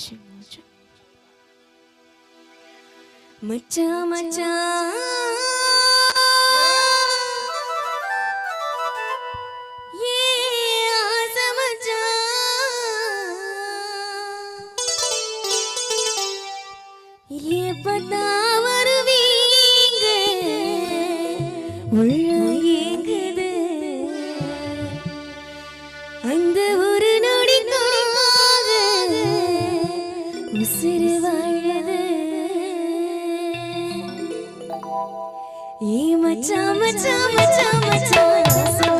மச்சான் மச்சான் மச்சான் ஏ ஆசை மச்சான். எப்பத்தா வருவீங்க உள்ள ஏங்குது அந்த சிறு வயது. ஏ மச்சான் மச்சான் மச்சான் மச்சான்.